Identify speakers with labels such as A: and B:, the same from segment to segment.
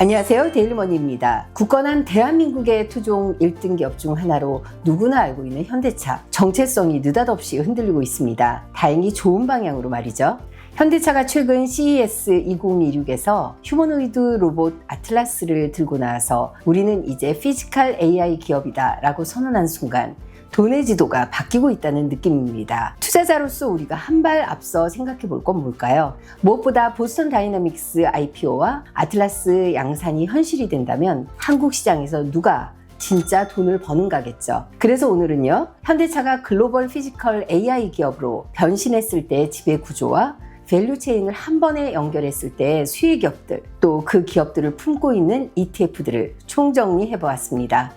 A: 안녕하세요. 데일리머니입니다. 굳건한 대한민국의 투종 1등 기업 중 하나로 누구나 알고 있는 현대차. 정체성이 느닷없이 흔들리고 있습니다. 다행히 좋은 방향으로 말이죠. 현대차가 최근 CES 2026에서 휴머노이드 로봇 아틀라스를 들고 나와서 우리는 이제 피지컬 AI 기업이다 라고 선언한 순간 돈의 지도가 바뀌고 있다는 느낌입니다. 투자자로서 우리가 한 발 앞서 생각해 볼 건 뭘까요? 무엇보다 보스턴 다이나믹스 IPO와 아틀라스 양산이 현실이 된다면 한국 시장에서 누가 진짜 돈을 버는가겠죠. 그래서 오늘은요, 현대차가 글로벌 피지컬 AI 기업으로 변신했을 때의 지배 구조와 밸류 체인을 한 번에 연결했을 때 수혜 기업들, 또 그 기업들을 품고 있는 ETF들을 총정리해 보았습니다.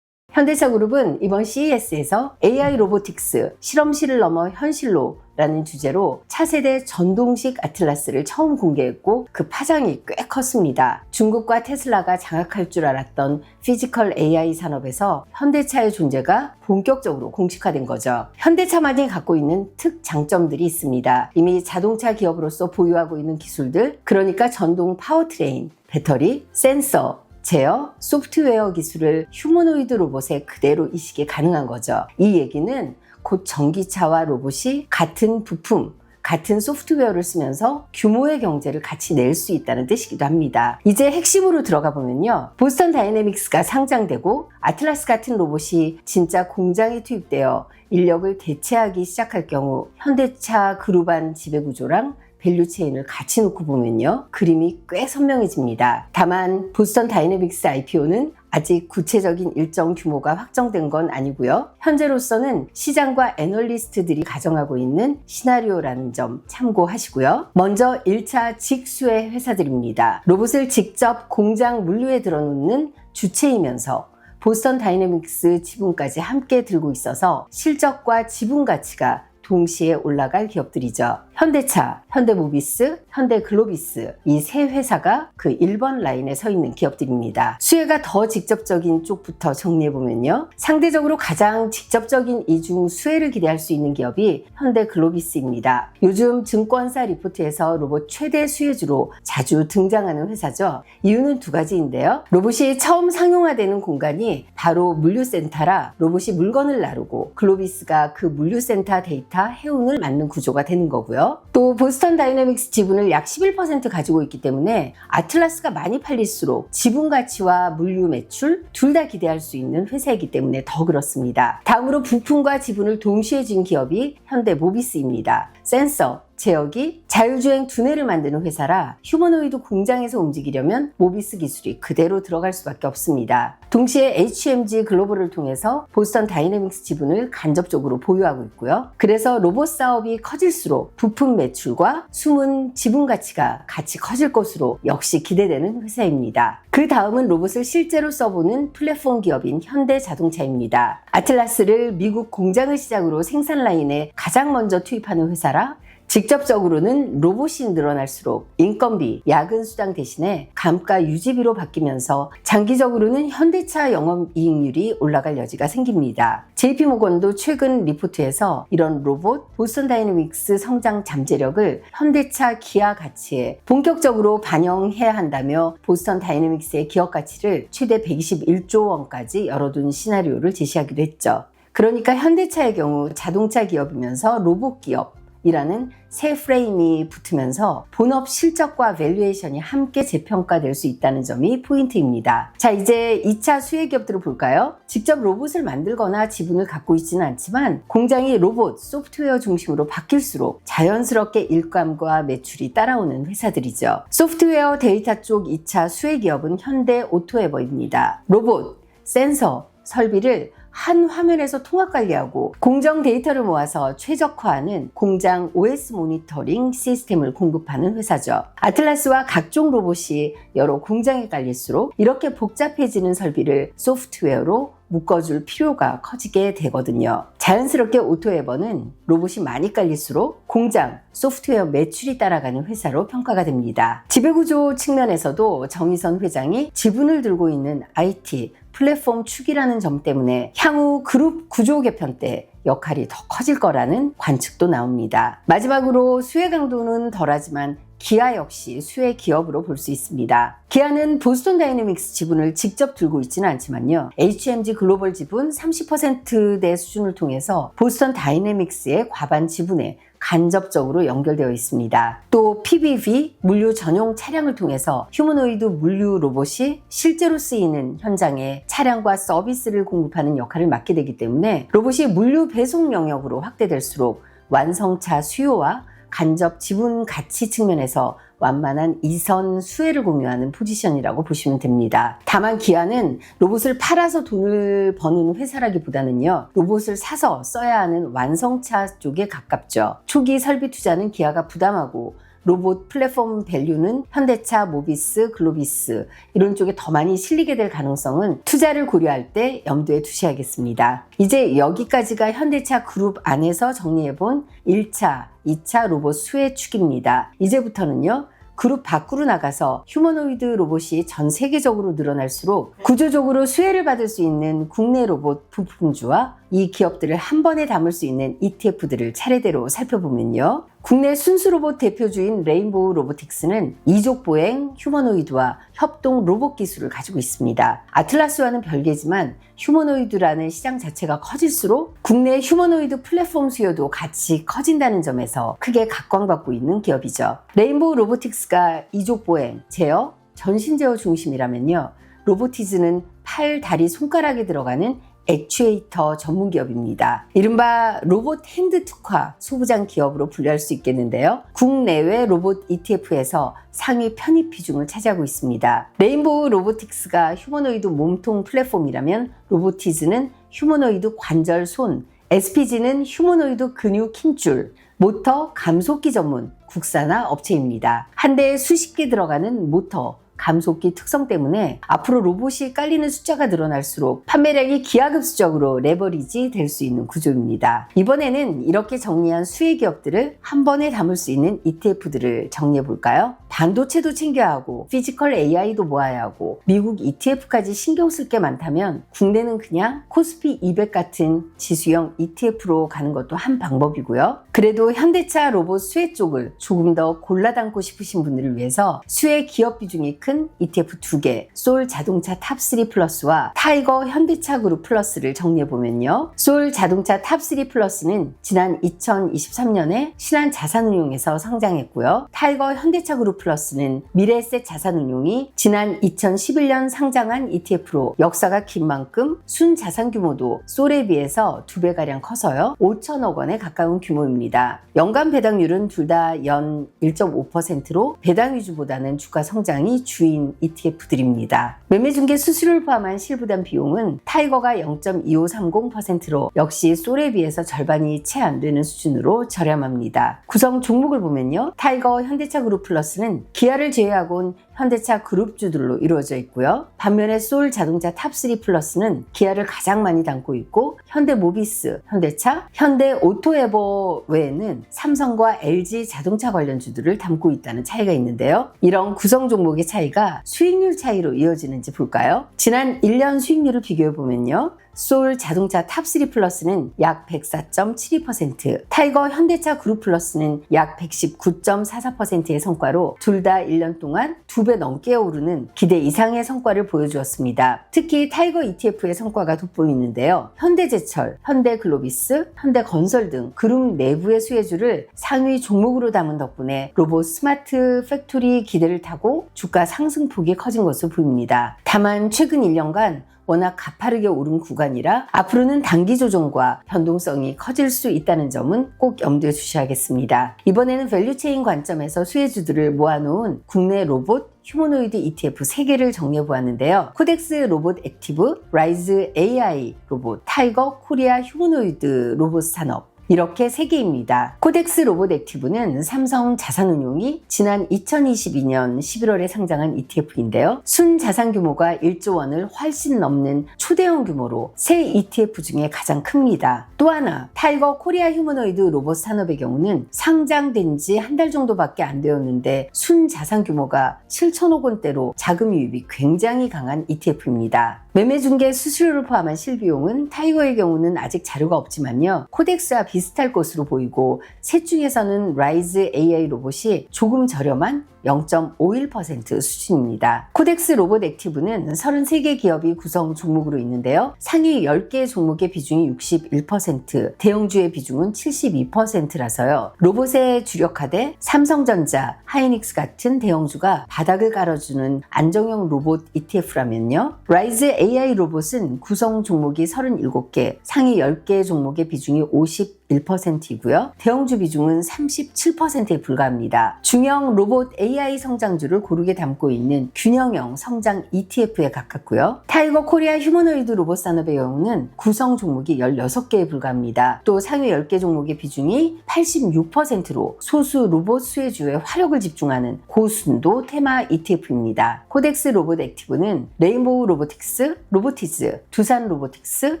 A: 현대차 그룹은 이번 CES에서 AI 로보틱스 실험실을 넘어 현실로 라는 주제로 차세대 전동식 아틀라스를 처음 공개했고 그 파장이 꽤 컸습니다. 중국과 테슬라가 장악할 줄 알았던 피지컬 AI 산업에서 현대차의 존재가 본격적으로 공식화된 거죠. 현대차만이 갖고 있는 특 장점들이 있습니다. 이미 자동차 기업으로서 보유하고 있는 기술들, 그러니까 전동 파워트레인, 배터리, 센서, 제어, 소프트웨어 기술을 휴머노이드 로봇에 그대로 이식이 가능한 거죠. 이 얘기는 곧 전기차와 로봇이 같은 부품, 같은 소프트웨어를 쓰면서 규모의 경제를 같이 낼 수 있다는 뜻이기도 합니다. 이제 핵심으로 들어가 보면요. 보스턴 다이내믹스가 상장되고 아틀라스 같은 로봇이 진짜 공장에 투입되어 인력을 대체하기 시작할 경우 현대차 그룹안 지배구조랑 밸류 체인을 같이 놓고 보면요. 그림이 꽤 선명해집니다. 다만 보스턴 다이내믹스 IPO는 아직 구체적인 일정 규모가 확정된 건 아니고요. 현재로서는 시장과 애널리스트들이 가정하고 있는 시나리오라는 점 참고하시고요. 먼저 1차 직수의 회사들입니다. 로봇을 직접 공장 물류에 들어놓는 주체이면서 보스턴 다이내믹스 지분까지 함께 들고 있어서 실적과 지분 가치가 동시에 올라갈 기업들이죠. 현대차, 현대모비스, 현대글로비스 이 세 회사가 그 1번 라인에 서 있는 기업들입니다. 수혜가 더 직접적인 쪽부터 정리해 보면요. 상대적으로 가장 직접적인 이중 수혜를 기대할 수 있는 기업이 현대글로비스입니다. 요즘 증권사 리포트에서 로봇 최대 수혜주로 자주 등장하는 회사죠. 이유는 두 가지인데요. 로봇이 처음 상용화되는 공간이 바로 물류센터라 로봇이 물건을 나르고 글로비스가 그 물류센터 데이터 해운을 맡는 구조가 되는 거고요. 또 보스턴 다이내믹스 지분을 약 11% 가지고 있기 때문에 아틀라스가 많이 팔릴수록 지분 가치와 물류 매출 둘 다 기대할 수 있는 회사이기 때문에 더 그렇습니다. 다음으로 부품과 지분을 동시에 진 기업이 현대 모비스입니다. 센서, 제어기, 자율주행 두뇌를 만드는 회사라 휴머노이드 공장에서 움직이려면 모비스 기술이 그대로 들어갈 수밖에 없습니다. 동시에 HMG 글로벌을 통해서 보스턴 다이내믹스 지분을 간접적으로 보유하고 있고요. 그래서 로봇 사업이 커질수록 부품 매출과 숨은 지분 가치가 같이 커질 것으로 역시 기대되는 회사입니다. 그 다음은 로봇을 실제로 써보는 플랫폼 기업인 현대자동차입니다. 아틀라스를 미국 공장을 시작으로 생산 라인에 가장 먼저 투입하는 회사라 직접적으로는 로봇이 늘어날수록 인건비, 야근 수당 대신에 감가 유지비로 바뀌면서 장기적으로는 현대차 영업이익률이 올라갈 여지가 생깁니다. JP모건도 최근 리포트에서 이런 로봇, 보스턴 다이내믹스 성장 잠재력을 현대차 기아 가치에 본격적으로 반영해야 한다며 보스턴 다이내믹스의 기업 가치를 최대 121조 원까지 열어둔 시나리오를 제시하기도 했죠. 그러니까 현대차의 경우 자동차 기업이면서 로봇 기업, 이라는 새 프레임이 붙으면서 본업 실적과 밸류에이션이 함께 재평가될 수 있다는 점이 포인트입니다. 자, 이제 2차 수혜 기업들을 볼까요? 직접 로봇을 만들거나 지분을 갖고 있지는 않지만 공장이 로봇, 소프트웨어 중심으로 바뀔수록 자연스럽게 일감과 매출이 따라오는 회사들이죠. 소프트웨어 데이터 쪽 2차 수혜 기업은 현대 오토에버입니다. 로봇, 센서, 설비를 한 화면에서 통합 관리하고 공정 데이터를 모아서 최적화하는 공장 OS 모니터링 시스템을 공급하는 회사죠. 아틀라스와 각종 로봇이 여러 공장에 깔릴수록 이렇게 복잡해지는 설비를 소프트웨어로 묶어줄 필요가 커지게 되거든요. 자연스럽게 오토에버는 로봇이 많이 깔릴수록 공장, 소프트웨어 매출이 따라가는 회사로 평가가 됩니다. 지배구조 측면에서도 정의선 회장이 지분을 들고 있는 IT, 플랫폼 축이라는 점 때문에 향후 그룹 구조 개편 때 역할이 더 커질 거라는 관측도 나옵니다. 마지막으로 수혜 강도는 덜하지만 기아 역시 수혜 기업으로 볼 수 있습니다. 기아는 보스턴 다이내믹스 지분을 직접 들고 있지는 않지만요. HMG 글로벌 지분 30%대 수준을 통해서 보스턴 다이내믹스의 과반 지분에 간접적으로 연결되어 있습니다. 또 PBV 물류 전용 차량을 통해서 휴머노이드 물류 로봇이 실제로 쓰이는 현장에 차량과 서비스를 공급하는 역할을 맡게 되기 때문에 로봇이 물류 배송 영역으로 확대될수록 완성차 수요와 간접 지분 가치 측면에서 완만한 이선 수혜를 공유하는 포지션이라고 보시면 됩니다. 다만 기아는 로봇을 팔아서 돈을 버는 회사라기보다는요, 로봇을 사서 써야 하는 완성차 쪽에 가깝죠. 초기 설비 투자는 기아가 부담하고 로봇 플랫폼 밸류는 현대차, 모비스, 글로비스 이런 쪽에 더 많이 실리게 될 가능성은 투자를 고려할 때 염두에 두셔야겠습니다. 이제 여기까지가 현대차 그룹 안에서 정리해본 1차, 2차 로봇 수혜 축입니다. 이제부터는요. 그룹 밖으로 나가서 휴머노이드 로봇이 전 세계적으로 늘어날수록 구조적으로 수혜를 받을 수 있는 국내 로봇 부품주와 이 기업들을 한 번에 담을 수 있는 ETF들을 차례대로 살펴보면요. 국내 순수 로봇 대표주인 레인보우 로보틱스는 이족 보행 휴머노이드와 협동 로봇 기술을 가지고 있습니다. 아틀라스와는 별개지만 휴머노이드라는 시장 자체가 커질수록 국내 휴머노이드 플랫폼 수요도 같이 커진다는 점에서 크게 각광받고 있는 기업이죠. 레인보우 로보틱스가 이족 보행, 제어, 전신 제어 중심이라면요. 로보티즈는 팔, 다리, 손가락에 들어가는 액추에이터 전문 기업입니다. 이른바 로봇 핸드 특화 소부장 기업으로 분류할 수 있겠는데요. 국내외 로봇 ETF에서 상위 편입 비중을 차지하고 있습니다. 레인보우 로보틱스가 휴머노이드 몸통 플랫폼이라면 로보티즈는 휴머노이드 관절 손, SPG는 휴머노이드 근육 힘줄, 모터 감속기 전문 국산화 업체입니다. 한 대에 수십 개 들어가는 모터, 감속기 특성 때문에 앞으로 로봇이 깔리는 숫자가 늘어날수록 판매량이 기하급수적으로 레버리지 될 수 있는 구조입니다. 이번에는 이렇게 정리한 수혜 기업들을 한 번에 담을 수 있는 ETF들을 정리해 볼까요? 반도체도 챙겨야 하고 피지컬 AI도 모아야 하고 미국 ETF까지 신경 쓸 게 많다면 국내는 그냥 코스피 200 같은 지수형 ETF로 가는 것도 한 방법이고요. 그래도 현대차 로봇 수혜 쪽을 조금 더 골라 담고 싶으신 분들을 위해서 수혜 기업 비중이 큰 ETF 두 개, 솔 자동차 탑3 플러스와 타이거 현대차 그룹 플러스를 정리해 보면요. 솔 자동차 탑3 플러스는 지난 2023년에 신한 자산운용에서 상장했고요. 타이거 현대차 그룹 플러스는 미래에셋 자산운용이 지난 2011년 상장한 ETF로 역사가 긴 만큼 순 자산 규모도 솔에 비해서 두 배가량 커서요. 5천억 원에 가까운 규모입니다. 연간 배당률은 둘 다 연 1.5%로 배당 위주보다는 주가 성장이 주인 ETF들입니다. 매매 중개 수수료를 포함한 실부담 비용은 타이거가 0.2530%로 역시 솔에 비해서 절반이 채 안 되는 수준으로 저렴합니다. 구성 종목을 보면요. 타이거 현대차 그룹 플러스는 기아를 제외하고는 현대차 그룹주들로 이루어져 있고요. 반면에 솔 자동차 탑3 플러스는 기아를 가장 많이 담고 있고 현대 모비스, 현대차, 현대 오토에버 외에는 삼성과 LG 자동차 관련 주들을 담고 있다는 차이가 있는데요. 이런 구성 종목의 차이가 수익률 차이로 이어지는지 볼까요? 지난 1년 수익률을 비교해 보면요. 솔 자동차 탑3 플러스는 약 104.72%, 타이거 현대차 그룹 플러스는 약 119.44%의 성과로 둘 다 1년 동안 두배 넘게 오르는 기대 이상의 성과를 보여주었습니다. 특히 타이거 ETF의 성과가 돋보이는데요. 현대제철, 현대글로비스, 현대건설 등 그룹 내부의 수혜주를 상위 종목으로 담은 덕분에 로봇 스마트 팩토리 기대를 타고 주가 상승폭이 커진 것으로 보입니다. 다만 최근 1년간 워낙 가파르게 오른 구간이라 앞으로는 단기 조정과 변동성이 커질 수 있다는 점은 꼭 염두에 두셔야겠습니다. 이번에는 밸류체인 관점에서 수혜주들을 모아놓은 국내 로봇 휴머노이드 ETF 3개를 정리해 보았는데요. 코덱스 로봇 액티브, 라이즈 AI 로봇, 타이거 코리아 휴머노이드 로봇 산업, 이렇게 3개입니다. 코덱스 로봇 액티브는 삼성 자산운용이 지난 2022년 11월에 상장한 ETF인데요. 순 자산 규모가 1조 원을 훨씬 넘는 초대형 규모로 새 ETF 중에 가장 큽니다. 또 하나, 타이거 코리아 휴머노이드 로봇 산업의 경우는 상장된 지 한 달 정도밖에 안 되었는데 순 자산 규모가 7천억 원대로 자금 유입이 굉장히 강한 ETF입니다. 매매 중개 수수료를 포함한 실비용은 타이거의 경우는 아직 자료가 없지만요. 코덱스와 비슷할 것으로 보이고 셋 중에서는 라이즈 AI 로봇이 조금 저렴한 0.51% 수준입니다. 코덱스 로봇 액티브는 33개 기업이 구성 종목으로 있는데요. 상위 10개 종목의 비중이 61%, 대형주의 비중은 72%라서요. 로봇에 주력하되 삼성전자, 하이닉스 같은 대형주가 바닥을 깔아주는 안정형 로봇 ETF라면요. 라이즈 AI 로봇은 구성 종목이 37개, 상위 10개 종목의 비중이 50 1%이고요. 대형주 비중은 37%에 불과합니다. 중형 로봇 AI 성장주를 고르게 담고 있는 균형형 성장 ETF에 가깝고요. 타이거 코리아 휴머노이드 로봇 산업의 경우는 구성 종목이 16개에 불과합니다. 또 상위 10개 종목의 비중이 86%로 소수 로봇 수혜주에 화력을 집중하는 고순도 테마 ETF입니다. 코덱스 로봇 액티브는 레인보우 로보틱스, 로보티즈, 두산 로보틱스,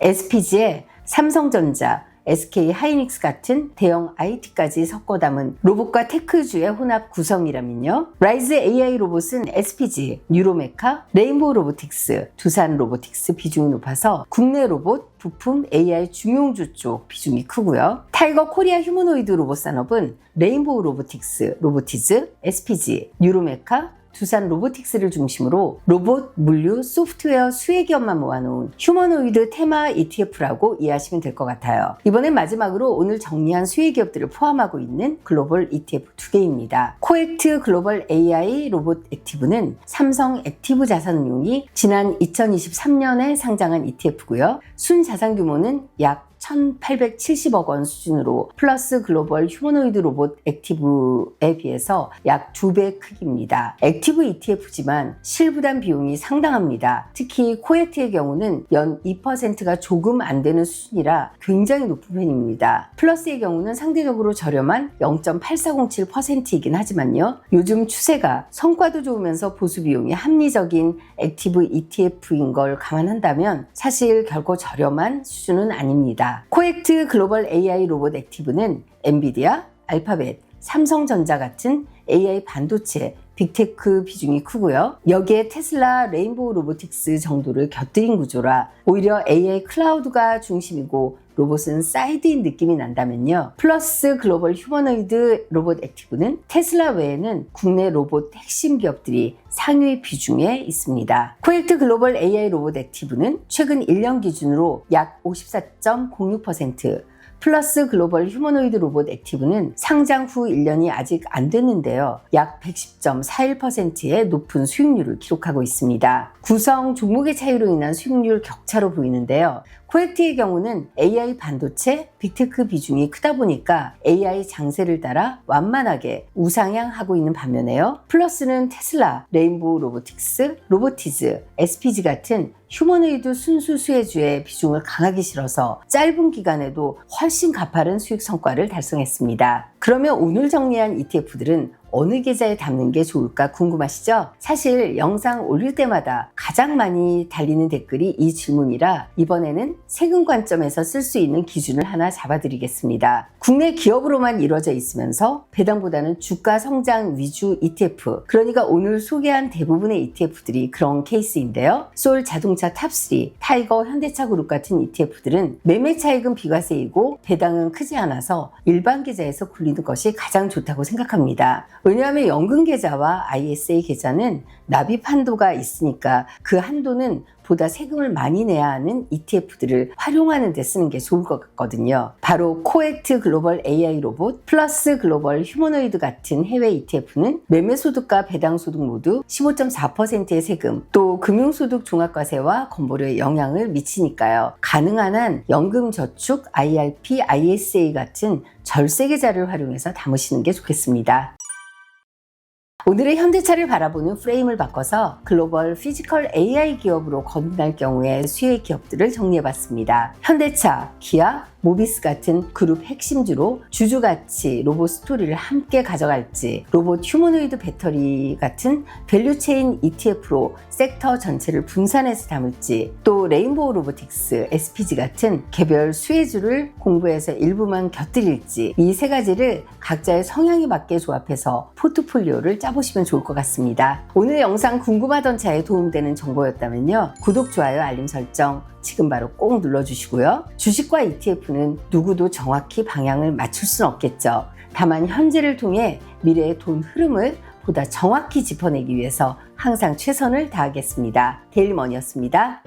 A: SPG의 삼성전자, SK 하이닉스 같은 대형 IT까지 섞어 담은 로봇과 테크주의 혼합 구성이라면요. 라이즈 AI 로봇은 SPG, 뉴로메카, 레인보우 로보틱스, 두산 로보틱스 비중이 높아서 국내 로봇, 부품, AI 중용주 쪽 비중이 크고요. 타이거 코리아 휴머노이드 로봇 산업은 레인보우 로보틱스, 로보티즈, SPG, 뉴로메카, 두산 로보틱스를 중심으로 로봇, 물류, 소프트웨어 수혜 기업만 모아놓은 휴머노이드 테마 ETF라고 이해하시면 될 것 같아요. 이번엔 마지막으로 오늘 정리한 수혜 기업들을 포함하고 있는 글로벌 ETF 두 개입니다. 코액트 글로벌 AI 로봇 액티브는 삼성 액티브 자산운용이 지난 2023년에 상장한 ETF고요. 순 자산 규모는 약 1,870억 원 수준으로 플러스 글로벌 휴머노이드 로봇 액티브에 비해서 약두배 크기입니다. 액티브 ETF지만 실부담 비용이 상당합니다. 특히 코에트의 경우는 연 2%가 조금 안 되는 수준이라 굉장히 높은 편입니다. 플러스의 경우는 상대적으로 저렴한 0.8407%이긴 하지만요. 요즘 추세가 성과도 좋으면서 보수 비용이 합리적인 액티브 ETF인 걸 감안한다면 사실 결코 저렴한 수준은 아닙니다. 코액트 글로벌 AI 로봇 액티브는 엔비디아, 알파벳, 삼성전자 같은 AI 반도체, 빅테크 비중이 크고요. 여기에 테슬라, 레인보우 로보틱스 정도를 곁들인 구조라 오히려 AI 클라우드가 중심이고 로봇은 사이드인 느낌이 난다면요. 플러스 글로벌 휴머노이드 로봇 액티브는 테슬라 외에는 국내 로봇 핵심 기업들이 상위 비중에 있습니다. 코엑트 글로벌 AI 로봇 액티브는 최근 1년 기준으로 약 54.06%, 플러스 글로벌 휴머노이드 로봇 액티브는 상장 후 1년이 아직 안 됐는데요. 약 110.41%의 높은 수익률을 기록하고 있습니다. 구성 종목의 차이로 인한 수익률 격차로 보이는데요. 코엑트의 경우는 AI 반도체, 빅테크 비중이 크다 보니까 AI 장세를 따라 완만하게 우상향하고 있는 반면에요. 플러스는 테슬라, 레인보우 로보틱스, 로보티즈, SPG 같은 휴머노이드 순수 수혜주의 비중을 강하게 실어서 짧은 기간에도 훨씬 가파른 수익 성과를 달성했습니다. 그러면 오늘 정리한 ETF들은 어느 계좌에 담는 게 좋을까 궁금하시죠? 사실 영상 올릴 때마다 가장 많이 달리는 댓글이 이 질문이라 이번에는 세금 관점에서 쓸 수 있는 기준을 하나 잡아드리겠습니다. 국내 기업으로만 이루어져 있으면서 배당보다는 주가 성장 위주 ETF 그러니까 오늘 소개한 대부분의 ETF들이 그런 케이스인데요. 솔 자동차 탑3, 타이거 현대차 그룹 같은 ETF들은 매매 차익은 비과세이고 배당은 크지 않아서 일반 계좌에서 굴리는 것이 가장 좋다고 생각합니다. 왜냐하면 연금 계좌와 ISA 계좌는 납입 한도가 있으니까 그 한도는 보다 세금을 많이 내야 하는 ETF들을 활용하는 데 쓰는 게 좋을 것 같거든요. 바로 코액트 글로벌 AI 로봇 플러스 글로벌 휴머노이드 같은 해외 ETF는 매매소득과 배당소득 모두 15.4%의 세금 또 금융소득 종합과세와 건보료에 영향을 미치니까요. 가능한 한 연금 저축, IRP, ISA 같은 절세 계좌를 활용해서 담으시는 게 좋겠습니다. 오늘의 현대차를 바라보는 프레임을 바꿔서 글로벌 피지컬 AI 기업으로 거듭날 경우의 수혜 기업들을 정리해봤습니다. 현대차, 기아, 모비스 같은 그룹 핵심주로 주주가치, 로봇 스토리를 함께 가져갈지, 로봇 휴머노이드 배터리 같은 밸류체인 ETF로 섹터 전체를 분산해서 담을지, 또 레인보우 로보틱스, SPG 같은 개별 수혜주를 공부해서 일부만 곁들일지, 이 세 가지를 각자의 성향에 맞게 조합해서 포트폴리오를 짜보시면 해보시면 좋을 것 같습니다. 오늘 영상 궁금하던 차에 도움되는 정보였다면요. 구독, 좋아요, 알림 설정 지금 바로 꼭 눌러주시고요. 주식과 ETF는 누구도 정확히 방향을 맞출 수는 없겠죠. 다만 현재를 통해 미래의 돈 흐름을 보다 정확히 짚어내기 위해서 항상 최선을 다하겠습니다. 데일리머니였습니다.